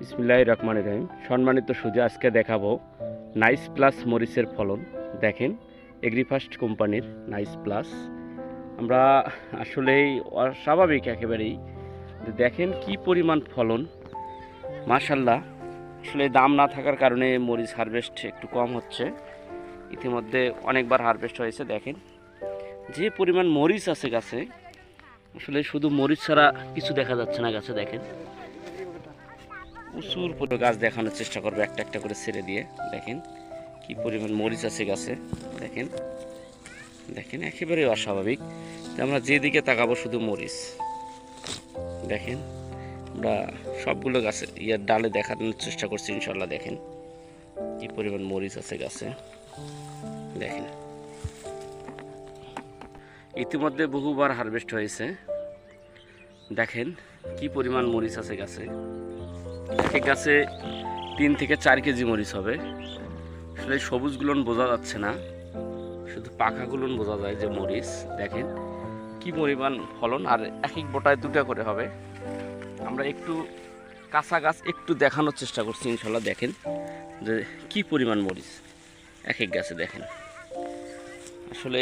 বিসমিল্লাহ রহমান রহিম। সম্মানিত সুজা, আজকে দেখাবো নাইস প্লাস মরিচের ফলন। দেখেন, এগ্রিফাস্ট কোম্পানির নাইস প্লাস। আমরা আসলেই অস্বাভাবিক একেবারেই। দেখেন কি পরিমাণ ফলন। মাশাল্লাহ আসলে দাম না থাকার কারণে মরিচ হারভেস্ট একটু কম হচ্ছে। ইতিমধ্যে অনেকবার হারভেস্ট হয়েছে, দেখেন। যে পরিমাণ মরিচ আছে গাছে, আসলে শুধু মরিচ ছাড়া কিছু দেখা যাচ্ছে না গাছে, দেখেন। প্রচুর পুরো গাছ দেখানোর চেষ্টা করব একটা একটা করে ছেড়ে দিয়ে। দেখেন কি পরিমাণ মরিচ আছে গাছে। দেখেন দেখেন একেবারে অস্বাভাবিক। আমরা যেদিকে তাকাবো শুধু মরিচ। দেখেন, আমরা সবগুলো গাছে ইয়ার ডালে দেখানোর চেষ্টা করছি ইনশাল্লাহ দেখেন কি পরিমাণ মরিচ আছে গাছে। দেখেন, ইতিমধ্যে বহুবার হারভেস্ট হয়েছে। দেখেন কি পরিমাণ মরিচ আছে গাছে। এক গাছে তিন থেকে চার কেজি মরিচ হবে। আসলে সবুজগুলোন বোঝা যাচ্ছে না, শুধু পাখাগুলোন বোঝা যায় যে মরিচ। দেখেন কি পরিমাণ ফলন, আর এক এক বোটায় দুটা করে হবে। আমরা একটু কাঁচা গাছ একটু দেখানোর চেষ্টা করছি, ইনশাল্লাহ দেখেন যে কি পরিমাণ মরিচ এক এক গাছে দেখেন। আসলে